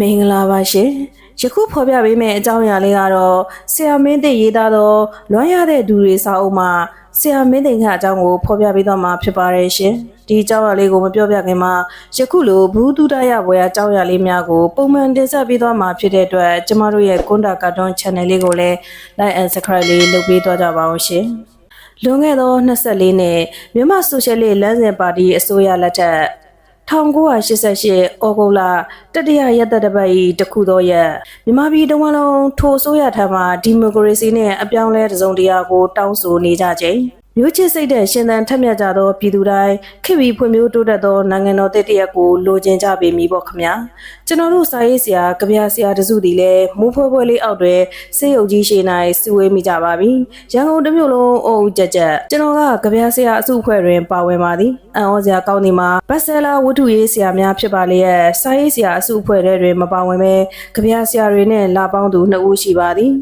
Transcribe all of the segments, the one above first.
မင်္ဂလာပါရှင်ယခုဖော်ပြပေးမယ့်အကြောင်းအရာလေးကတော့ဆရာမင်းသိရေးသားသောလွမ်းရတဲ့သူတွေစာအုပ်မှာဆရာမင်းသိခအကြောင်းကိုဖော်ပြပေးသွားမှာဖြစ်ပါတယ်ရှင်ဒီအကြောင်းအရာလေးကိုမပြောပြခင်မှာယခုလိုဘူးတူတရဘွယ်အကြောင်းအရာလေးများကိုပုံမှန်တင်ဆက်ပေးသွားမှာဖြစ်တဲ့အတွက်ကျမတို့ရဲ့ကွန်တာကာတွန်း channel လေးကိုလည်း like and subscribe လေးလုပ်ပေးသွားကြပါအောင်ရှင်လွန်ခဲ့သော24နှစ်မြန်မာဆိုရှယ်လစ်လမ်းစဉ်ပါတီအစိုးရလက်ထက် 1988ဩဂုတ်လတတိယရက်သက်တစ်ပတ်၏တခုသောရက်မြန်မာပြည်တဝန်းလုံးထိုအစိုးရထံမှဒီမိုကရေစီနှင့်အပြောင်းလဲတစ်စုံတရာကိုတောင်းဆိုနေကြခြင်း မျိုးချစ်စိတ်တဲ့ရှင်သန်ထက်မြက်ကြသောပြည်သူတိုင်းခေတ်ပြီးဖွံ့ဖြိုးတိုးတက်သောနိုင်ငံတော်တည်တရက်ကိုလိုချင်ကြပေမည်ပေါ့ခမညာကျွန်တော်တို့စာရေးဆရာကြပြဆရာတစုသည်လည်းမူဖွဲဖွဲလေးအောက်တွင်စေယုတ်ကြီးရှိ၌စုဝေးမိကြပါပြီရန်ကုန်တစ်မြို့လုံးအုပ်အုပ်ကြက်ကြက်ကျွန်တော်ကကြပြဆရာအစုအဖွဲ့တွင်ပါဝင်ပါသည်အံ့ဩစရာကောင်းသည်မှာဘတ်ဆယ်လာဝတ္ထုရေးဆရာများဖြစ်ပါလျက်စာရေးဆရာအစုအဖွဲ့ထဲတွင်မပါဝင်ဘဲကြပြဆရာတွေနဲ့လာပေါင်းသူနှစ်ဦးရှိပါသည်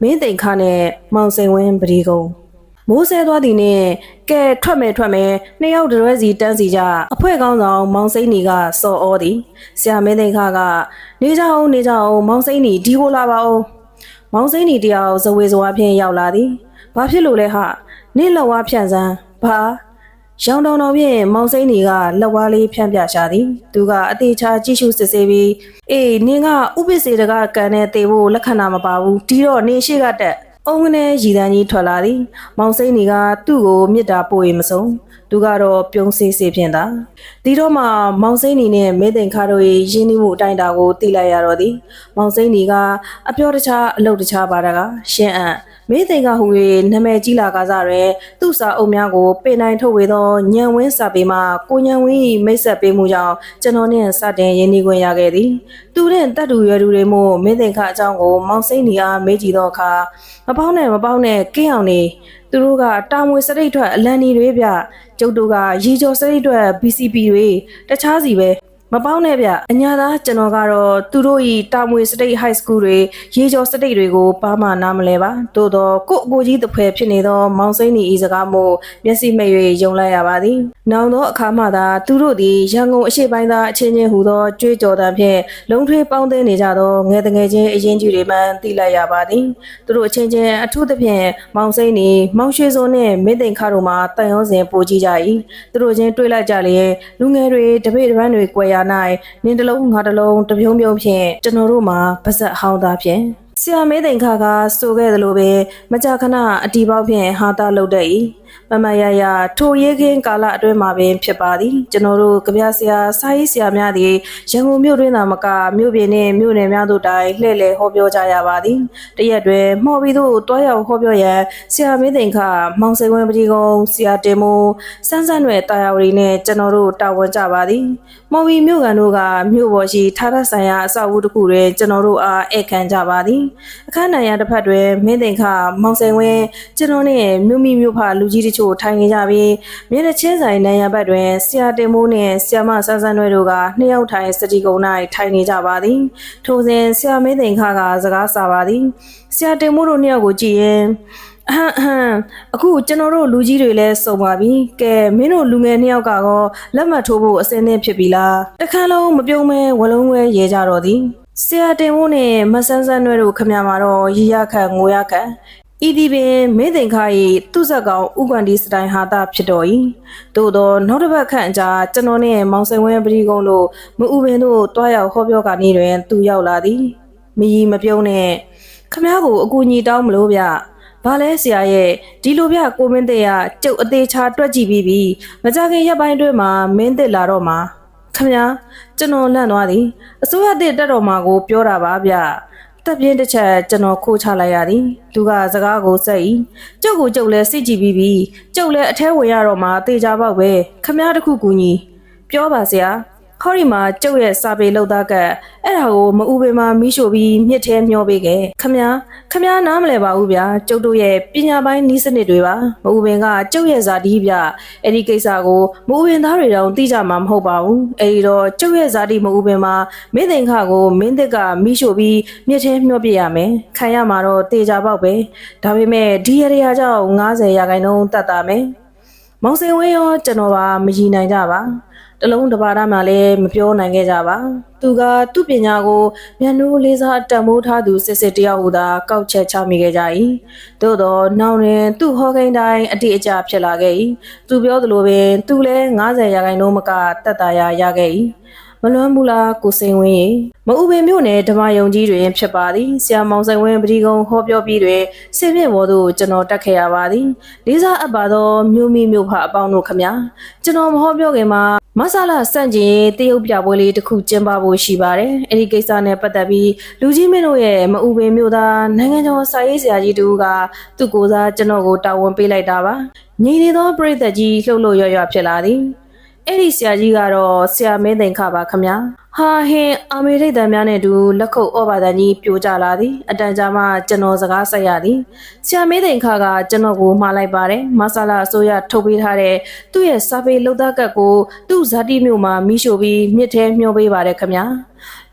မင်းသိန်ခါနဲ့မောင်စိန်ဝင်းပဒီကုံ မိုးဆဲသွားသည်နဲ့ကဲထွက်မယ်ထွက်မယ်နှစ်ယောက်တရွဲစီတန်းစီကြအဖွဲ့ကောင်းဆောင်မောင်စိမ့်နီကစော်ဩသည်ဆရာမင်းသိန်းခါကနေကြအောင်နေကြအောင်မောင်စိမ့်နီဒီကိုလာပါအောင်မောင်စိမ့်နီတယောက်ဇဝေဇဝါဖြင့်ရောက်လာသည်ဘာဖြစ်လို့လဲဟာနင့်လက်ဝါဖြန့်စမ်းဘာရောင်တောင်တော်ဖြင့်မောင်စိမ့်နီကလက်ဝါးလေးဖြန့်ပြရှာသည်သူကအသေးချာကြည့်ရှုစစ်ဆေးပြီးအေးနင်ကဥပ္ပစေတကကန်နဲ့တေဖို့လက်ခံတာမပါဘူးဒီတော့နင်ရှိကတက် အုံကနေရည်တန်းကြီးထွက်လာသည်မောင်စိမ့်နီကသူ့ကိုမြစ်တာပို့ရင်မဆုံးသူကတော့ပြုံးစေးစေးဖြင့်သာဒီတော့မှမောင်စိမ့်နီနဲ့မဲသိန်ခါတို့ရဲ့ရင်းနှီးမှုအတိုင်းအတာကိုသိလိုက်ရတော့သည်မောင်စိမ့်နီကအပြောတခြားအလုပ်တခြားပါတာကရှင်းအပ်မဲသိန်ကဟူ၍နာမည်ကြီးလာကစားရဲသူ့စာအုပ်များကိုပင်နိုင်ထုတ်ဝေသောညံဝင်းစာပေမှာကိုညံဝင်း၏မိတ်ဆက်ပေးမှုကြောင့်ကျွန်တော်နှင့်စတင်ရင်းနှီးခွင့်ရခဲ့သည်သူနှင့်တက်တူရွယ်သူတွေမို့မဲသိန်ခအကြောင်းကိုမောင်စိမ့်နီအားမေးကြည့်သောအခါမပေါင်းနဲ့မပေါင်းနဲ့ကင်းအောင်နေသူတို့ကတာမွေစရိတ်ထွက်အလန်ဒီတွေဗျကျုပ်တို့ကရီကျော်စရိတ်ထွက် BCP တွေတခြားစီပဲ မပေါင်းနဲ့ဗျအညာသားကျွန်တော်ကတော့သူတို့ဤတာမွေစတိတ် high school တွေရေကျော်စတိတ်တွေကိုပါမနာမလဲပါတိုးတော့ကို့အကိုကြီးတစ်ဖွဲဖြစ်နေသော မောင်စိမ့်နီဤစကားမို့မျက်စိမိတ်၍ယုံလိုက်ရပါသည်နောင်သောအခါမှသာသူတို့သည်ရန်ကုန်အရှိပိုင်းသားအချင်းချင်းဟူသောကြွေးကြော်တံဖြင့်လုံထွေးပေါင်းသိနေကြသောငယ်တငယ်ချင်းအရင်ကြီးတွေမှသိလိုက်ရပါသည်သူတို့အချင်းချင်းအထူးသဖြင့်မောင်စိမ့်နီမောင်ရွှေစုံနှင့်မင်းသိန်ခါတို့မှတန်ရုံးစဉ်ပိုကြည့်ကြ၏သူတို့ချင်းတွေ့လိုက်ကြလျင်လူငယ်တွေတပိတ်တပန်းတွေကွယ်ရာ၌နင်းတစ်လုံးငါတစ်လုံးတပြုံးပြုံးဖြင့်ကျွန်တော်တို့မှာပါဇက်ဟောင်းသားဖြင့်ဆရာမဲသိန်ခါကဆိုခဲ့သလိုပဲမကြာခဏအတီပေါက်ဖြင့်ဟာတာလုပ်တတ်၏ မမရရထိုရေးခင်းကာလအတွင်းမှာပင်ဖြစ်ပါသည်ကျွန်တော်တို့ကြပြဆရာစာရေးဆရာများသည်ရန်ကုန်မြို့တွင်သာမကမြို့ပြင်နှင့်မြို့နယ်များတို့တိုင်လှည့်လည်ဟောပြောကြရပါသည်တရက်တွင်မှော်ပြီးသို့တွားရောက်ဟောပြောရန်ဆရာမင်းသိန်ခမောင်စိန်ဝင်းပတိကုံဆရာတင်မိုးစန်းစန်းရွယ်တာယာဝတီနှင့်ကျွန်တော်တို့တာဝန်ကြပါသည်မော်ဘီမြို့ကန်တို့ကမြို့ပေါ်ရှိထားထဆိုင်ရာအဆောက်အဦတစ်ခုတွင်ကျွန်တော်တို့အားဧကန်ကြပါသည်အခန်းနိုင်ရာတစ်ဖက်တွင်မင်းသိန်ခမောင်စိန်ဝင်းကျွန်တော်နှင့်မြို့မိမြို့ဖလူကြီးတချို့ထိုင်နေကြပြီးမြင်းတချင်းဆိုင်နိုင်ရဘက်တွင်ဆရာတင်မိုးနှင့်ဆရာမဆန်းဆန်းရွယ်တို့ကနှစ်ယောက်ထိုင်စတီကုံ၌ထိုင်နေကြပါသည်ထိုစဉ်ဆရာမင်းသိန်ခကစကားစာပါသည်ဆရာတင်မိုးတို့နှစ်ယောက်ကိုကြည့်ရင်အဟမ်အဟမ်အခုကျွန်တော်တို့လူကြီးတွေလည်းစုံပါပြီကဲမင်းတို့လူငယ်နှစ်ယောက်ကတော့လက်မှတ်ထိုးဖို့အစင်းသင့်ဖြစ်ပြီလားတခါလုံးမပြုံးမဲဝလုံးဝဲရဲကြတော့သည်ဆရာတင်မိုးနဲ့မဆန်းဆန်းရွယ်တို့ခမရမှာတော့ရီရခန့်ငိုရခန့် ဤဒီပင်မင်းသိန်ခါ၏သူ့ဇက်ကောင်ဥက္ကန္ဒီစတိုင်ဟာတာဖြစ်တော်၏သို့သောနောက်တစ်ပတ်ခန့်အကြာကျွန်တော်နှင့်မောင်စိန်ဝင်းပရိကုံတို့မအူပင်တို့တွားရောက်ဟောပြောကာနေတွင် သူရောက်လာသည်မီမပြုံးနဲ့ခမ ्या ကိုအကူညီတောင်းမလို့ဗျဘာလဲဆရာရဲ့ဒီလိုဗျကိုမင်းတဲ့ကကျုပ်အသေးချာတွက်ကြည့်ပြီးပြီမကြခင်ရက်ပိုင်းအတွင်းမှာမင်းတဲ့လာတော့မှာခမ ्या ကျွန်တော်လန့်သွားသည်အစိုးရတဲ့တက်တော်မှာကို ပြောတာပါဗျ တက်ပြင်းတစ်ချက်ကျွန်တော်ခိုးချလိုက်ရသည်သူကစကားကိုစက်ဤကျုပ်ကိုကျုပ်လဲစစ်ကြည့်ပြီးပြီကျုပ်လဲအထဲဝင်ရတော့မှတေချာပေါက်ပဲခမားတစ်ခုကူညီပြောပါဆရာ ခေါရီမှာကျုပ်ရဲ့စာပေလောက်သားကအဲ့ဒါကိုမအူပေမှာမိရှို့ပြီးမြစ်ထဲမျောပေးခဲ့ခမားခမားနားမလဲပါဘူးဗျာကျုပ်တို့ရဲ့ပညာပိုင်းနီးစနစ်တွေပါမအူပင်ကကျုပ်ရဲ့ဇာတိဗျအဲ့ဒီကိစ္စကိုမအူပင်သားတွေတောင်သိကြမှာမဟုတ်ပါဘူးအဲ့ဒီတော့ကျုပ်ရဲ့ဇာတိမအူပင်မှာမင်းသိင်ခကိုမင်းသစ်ကမိရှို့ပြီးမြစ်ထဲမျောပြရမယ်ခံရမှာတော့တေချာပေါက်ပဲဒါပေမဲ့ဒီရရကြောင့်90ရာခိုင်နှုန်းတတ်တာမယ်မောင်စင်ဝင်းရောကျွန်တော်ပါမရည်နိုင်ကြပါ တလုံးတစ်ပါးသားမှလည်းမပြောနိုင်ခဲ့ကြပါသူကသူ့ပညာကိုမျက်နှိုးလေးစားတန်ဖိုးထားသူစစ်စစ်တယောက်ဟူသာကောက်ချက်ချမိခဲ့ကြ၏သို့တော့နောက်တွင်သူ့ဟောကိန်းတိုင်းအတိအကျဖြစ်လာခဲ့၏သူပြောသလိုပင်သူလည်း90ရာခိုင်နှုန်းမကတက်တာရရခဲ့၏မလွမ်းဘူးလားကိုစိန်ဝင်းရေမအူပင်မြို့နယ်ဓမ္မယုံကြီးတွင်ဖြစ်ပါသည်ဆရာမောင်စိန်ဝင်းပတိကုံဟောပြောပြီးတွင်စင်မြင့်ဘော်သို့ကျွန်တော်တက်ခဲ့ရပါသည်လေးစားအပ်ပါသောမြို့မိမြို့ဖအပေါင်းတို့ခမညာကျွန်တော်မဟောပြောခင်မှာ မဆလာစန့်ကျင်ရေးတရုတ်ပြပွဲလေးတစ်ခုကျင်းပဖို့ရှိပါတယ်အဲ့ဒီကိစ္စနဲ့ပတ်သက်ပြီးလူကြီးမင်းတို့ရဲ့မအူပင်မြို့သားနိုင်ငံကျော်စာရေးဆရာကြီးတူကသူ့ကိုယ်စားကျွန်တော်ကိုတာဝန်ပေးလိုက်တာပါညီနေသောပြည်သက်ကြီးလှုပ်လှုပ်ရွရွဖြစ်လာသည်အဲ့ဒီဆရာကြီးကတော့ဆရာမင်းသိန်ခပါခမညာ ဟာဟင်အမေရိတ်တန်များနဲ့တူလက်ခုပ်ဩဘာတန်ကြီးပြိုကျလာသည်အတန်ကြာမှကျွန်တော်စကားဆက်ရသည်ဆရာမင်းသိန်ခကကျွန်တော်ကိုမှားလိုက်ပါတယ်မဆလာအစိုးရထုတ်ပေးထားတဲ့သူ့ရဲ့စာပေလုံသားကတ်ကိုသူ့ဇာတိမြို့မှာမိရှို့ပြီးမြစ်ထဲမျောပေးပါတယ်ခမညာ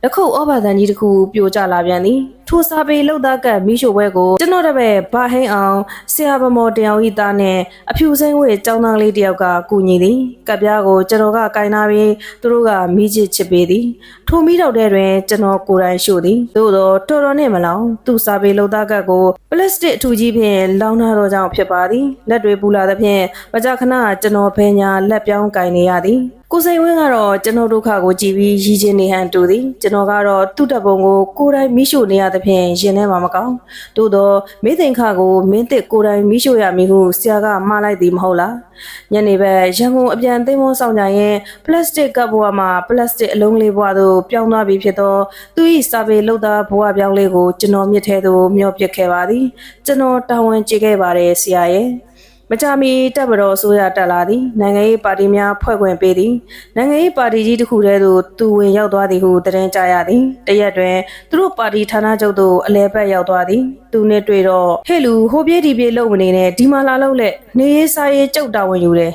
လက်ခုပ်ဩဘာတန်ကြီးတစ်ခုပြိုကျလာပြန်သည် ထိုစာပေလုံသားကတ်မိရှို့ပွဲကိုကျွန်တော်တပည့်ဘာဟင်းအောင်ဆရာဗမော်တယောက်ဤသားနဲ့အဖြူစိမ့်ဝဲចောင်းသားလေးတယောက်ကကူညီသည်ကပ်ပြားကိုကျွန်တော်ကကင်နာပြီးသူတို့ကမိချစ်ချစ်ပေးသည်ထိုမိတော့တဲ့တွင်ကျွန်တော်ကိုယ်တိုင်ရှို့သည်သို့တော့တော်တော်နဲ့မလောင်သူစာပေလုံသားကတ်ကိုပလတ်စတစ်အထူကြီးဖြင့်လောင်းထားသောကြောင့်ဖြစ်ပါသည်လက်တွေပူလာသဖြင့်မကြခဏကျွန်တော်ဖဲညာလက်ပြောင်းကင်နေရသည်ကိုစိန်ဝင်းကတော့ကျွန်တော်ဒုက္ခကိုကြည်ပြီးရည်ချင်းနေဟန်တူသည်ကျွန်တော်ကတော့သူ့တပ်ပုံကိုကိုယ်တိုင်မိရှို့နေရသဖြင့်ရင်ထဲမှာမကောင်းသို့တော့မင်းသိင်ခကိုမင်းတစ်ကိုယ်တိုင်မိရှို့ရမည်ဟုဆရာကမှားလိုက်သည်မဟုတ်လားညနေဘက်ရန်ကုန်အပြန်သိမ်းမောဆောင်ကြရင်ပလတ်စတစ်ကပ်ဘွားမှာပလတ်စတစ်အလုံးလေးဘွားသို့ပြောင်းသွားပြီဖြစ်သောသူ၏စာပေလောက်သားဘွားပြောင်းလေးကိုကျွန်တော်မြစ်ထဲသို့မျောပစ်ခဲ့ပါသည်ကျွန်တော်တာဝန်ကျေခဲ့ပါတယ်ဆရာရဲ့ မကြမီတပ်မတော်အစိုးရတက်လာသည်နိုင်ငံရေးပါတီများဖွဲ့ခွင့်ပေးသည်နိုင်ငံရေးပါတီကြီးတစ်ခုတည်းသို့သူဝင်ရောက်သွားသည်ဟုသတင်းကြားရသည်တရက်တွင်သူတို့ပါတီဌာနချုပ်သို့အလဲပတ်ရောက်သွားသည်သူနှင့်တွေ့တော့ဟဲ့လူဟိုပြေးဒီပြေးလုံမနေနဲ့ဒီမှာလာလို့လက်နေရေးစားရေးကြောက်တာဝင်ယူတယ်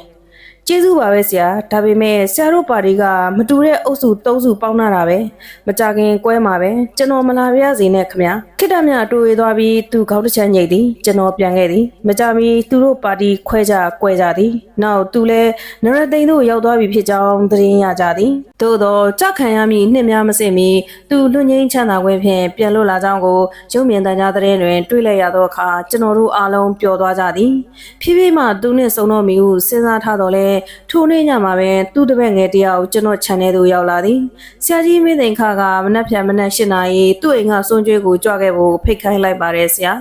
ကျေးဇူးပါပဲဆရာဒါပေမဲ့ဆရာတို့ပါတီကမတူတဲ့အုပ်စု၃စုပေါင်းလာတာပဲမကြခင်ကွဲမှာပဲကျွန်တော်မလာပြရစေနဲ့ခမခိတ္တမြတူဝေသွားပြီးသူခေါင်းတစ်ချက်ညိတ်သည်ကျွန်တော်ပြန်ခဲ့သည်မကြမီသူတို့ပါတီခွဲကြကွဲကြသည်နောက်သူလည်းနရသိန်းတို့ရောက်သွားပြီဖြစ်ကြောင်းသတင်းရကြသည်သို့သောကြောက်ခံရမည့်နှစ်များမစစ်မီသူလွတ်ငင်းချမ်းသာခွင့်ဖြင့်ပြန်လွတ်လာကြောင်းကိုရုံမြင်တန်ကြားသတင်းတွင်တွေ့လိုက်ရသောအခါကျွန်တော်တို့အားလုံးပျော်သွားကြသည်ဖြည်းဖြည်းမှသူနှင့်ဆုံတော့မီဟုစဉ်းစားထားတော့လဲထိုနေ့ညမှာပဲသူ့တပည့်ငယ်တယောက်ကျွန်တော် channel သို့ရောက်လာသည်ဆရာကြီးမင်းသိန်ခကမနက်ဖြန်မနက်၈နာရီသူ့အိမ်ကစွန့်ကြွေးကိုကြွခဲ့ဖို့ဖိတ်ခိုင်းလိုက်ပါတယ်ဆရာ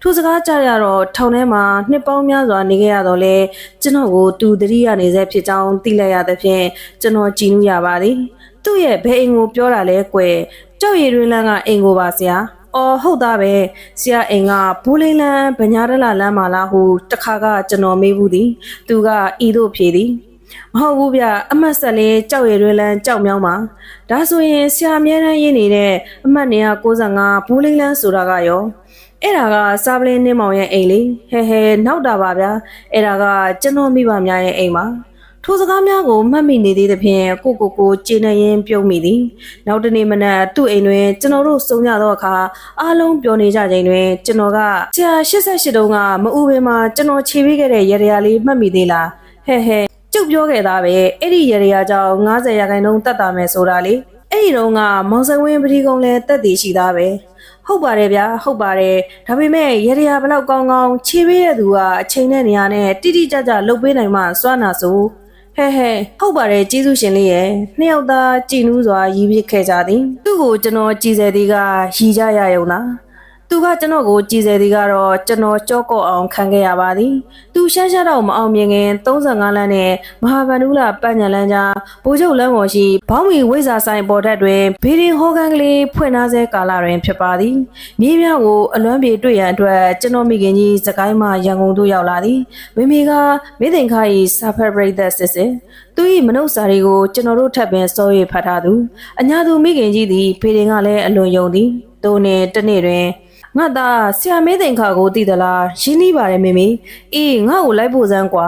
ထိုစကားကြရတော့ထောင်ထဲမှာနှစ်ပေါင်းများစွာနေခဲ့ရတော့လဲကျွန်တော်ကိုသူတတိယနေစေဖြစ်ကြောင်းသိလိုက်ရသဖြင့်ကျွန်တော်ကြည်နူးရပါသည်သူ့ရဲ့ဘယ်အိမ်ကိုပြောတာလဲကွယ်ကြောက်ရည်ရင်းလန်းကအိမ်ကိုပါဆရာ အော်ဟုတ်သားပဲဆရာအိမ်ကဘူးလိန်လန်းဗညာရလလမ်းမှာလားဟုတခါကကျွန်တော်မေးဘူးသည်သူကဤသို့ဖြေသည်မဟုတ်ဘူးဗျအမတ်ဆက်လေးကြောက်ရည်ရင်းလန်းကြောက်မြောင်းပါဒါဆိုရင်ဆရာအမြဲတမ်းရင်းနေတဲ့အမှတ်195ဘူးလိန်လန်းဆိုတာကရောအဲ့ဒါကစားပလင်းနှင်းမောင်ရဲ့အိမ်လေဟဲဟဲနောက်တာပါဗျာအဲ့ဒါကကျွန်တော်မိဘများရဲ့အိမ်ပါ ထိုစကားများကိုမှတ်မိနေသေးသဖြင့်ကိုကိုကိုကျေနပ်ရင်းပြုံးမိသည်နောက်တနေ့မနက်သူ့အိမ်တွင်ကျွန်တော်တို့စုံကြသောအခါအားလုံးပြောနေကြချိန်တွင်ကျွန်တော်ကဆရာ88တုန်းကမအူပင်မှာကျွန်တော်ခြေပေးခဲ့တဲ့ရရရာလေးမှတ်မိသေးလားဟဲဟဲကျုပ်ပြောခဲ့သားပဲအဲ့ဒီရရရာကြောင့်90ရာခိုင်နှုန်းတက်တာမယ်ဆိုတာလေအဲ့ဒီတုန်းကမောင်စဝင်းပတိကုံလည်းတက်တည်ရှိသားပဲဟုတ်ပါတယ်ဗျာဟုတ်ပါတယ်ဒါပေမဲ့ရရဘလောက်ကောင်းကောင်းခြေပေးတဲ့သူကအချိန်နဲ့နေရာနဲ့တိတိကျကျလုပ်ပေးနိုင်မှစွမ်းနာဆို ဟဲဟဲဟုတ်ပါတယ်ကျေးဇူးရှင်လေးရဲ့နှစ်ယောက်သားကြည်နူးစွာရည်ပြစ်ခဲ့ကြသည်သူ့ကိုကျွန်တော်ကြည်စဲသည်ကရည်ကြရယုံလား သူကကျွန်တော်ကိုကြည်စဲသည်ကတော့ကျွန်တော်ကြော့ကော့အောင်ခံခဲ့ရပါသည်သူရှမ်းရှမ်းတော့မအောင်မြင်ခင်35လမ်းနဲ့မဟာဗန္ဓုလပညာလမ်းကြားဘိုးချုပ်လမ်းပေါ်ရှိဘောင်းမီဝိဇာဆိုင်ပေါ်ထက်တွင်ဗီဒင်ဟောကန်ကလေးဖွင့်ထားဆဲကာလတွင်ဖြစ်ပါသည်မြေးများကိုအလွမ်းပြေတွေ့ရန်အတွက်ကျွန်တော်မိခင်ကြီးစကိုင်းမှရန်ကုန်သို့ရောက်လာသည်မိမိကမိသင်္ခါ၏စာဖက်ပရိသတ်စစ်စစ်သူ၏မနှုတ်စာတွေကိုကျွန်တော်တို့ထပ်ပင်စော၍ဖတ်ထားသူအညာသူမိခင်ကြီးသည်ဖေရင်ကလည်းအလွန်ယုံသည်သူနှင့်တနေ့တွင် ငါသားဆရာမဲသင်္ခါကိုတည်သလားရင်းနှီးပါတယ်မေမေအေးငါ့ကိုလိုက်ဖို့စမ်းကွာ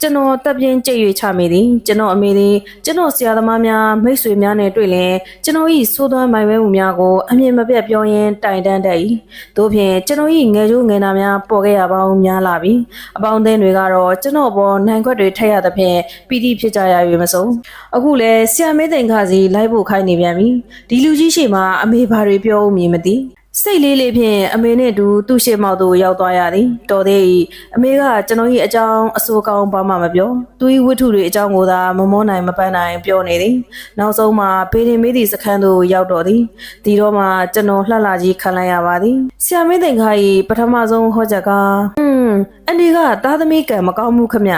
ကျွန်တော်တပ်ပြင်းကြိတ်၍ချမိသည်ကျွန်တော်အမေသည်ကျွန်တော်ဆရာသမားများမိတ်ဆွေများနဲ့တွေ့လင်ကျွန်တော်၏သိုးသွမ်းမိုင်ဝဲမှုများကိုအမြင်မပြတ်ပြောရင်းတိုင်တန်းတတ်၏သို့ဖြင့်ကျွန်တော်၏ငယ်ကျိုးငယ်နာများပေါ်ခဲ့ရပေါင်းများလာပြီအပေါင်းအသင်းတွေကတော့ကျွန်တော်ပေါ်နိုင်ခွက်တွေထက်ရသဖြင့်ပီတိဖြစ်ကြရ၍မဆုံးအခုလဲဆရာမေးသိန်ခါစီလိုက်ဖို့ခိုင်းနေပြန်ပြီဒီလူကြီးရှိမှအမေဘာတွေပြောဦးမည်မသိ စိတ်လေးလေးဖြင့်အမေနဲ့တူသူ့ရှေ့မောက်သို့ရောက်သွားရသည်တော်သေး၏အမေကကျွန်တော်၏အကြောင်းအဆိုးကောင်းဘာမှမပြောသူ၏ဝတ္ထုတွေအကြောင်းကိုသာမမောနိုင်မပန်းနိုင်ပြောနေသည်နောက်ဆုံးမှာဘေးရင်မေးသည့်စခန်းသို့ရောက်တော်သည်ဒီတော့မှကျွန်တော်လှလှကြီးခံလိုက်ရပါသည်ဆရာမင်းသိန်ခါ၏ပထမဆုံးဟောချက်ကဟွန်းအန်ဒီကသားသမီးကံမကောင်းမှုခမ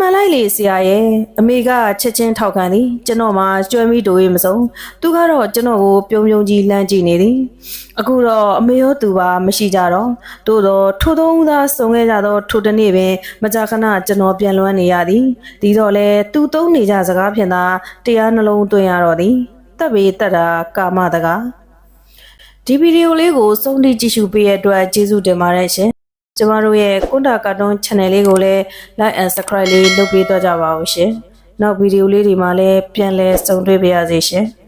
မှန်လိုက်လေဆရာရဲ့အမေကချက်ချင်းထောက်ခံသည်ကျွန်တော်မှကျွဲမိတိုရေးမစုံသူကတော့ကျွန်တော်ကိုပြုံးပြုံးကြီးလှမ်းကြည့်နေသည်အခုတော့အမေရောသူပါမရှိကြတော့သို့တော့ထိုသုံးသားစုံခဲ့ကြသောထိုတနေ့ပင်မကြာခဏကျွန်တော်ပြန်လွှမ်းနေရသည်ဒီတော့လေသူသုံးနေကြစကားဖြင့်သာတရားနှလုံးသွင်းရတော့သည်တပ်ပေတက်တာကာမတကားဒီဗီဒီယိုလေးကိုစုံတိကြည့်ရှုပေးရတဲ့အတွက်ကျေးဇူးတင်ပါတယ်ရှင် ကျမတို့ရဲ့ကွန်တာကာတွန်း channel လေးကိုလည်း like and subscribe လေးလုပ်ပေးတော့ကြပါဦးရှင်။နောက်ဗီဒီယိုလေးတွေမှာလည်းပြန်လည်ဆုံတွေ့ပါရစေရှင်။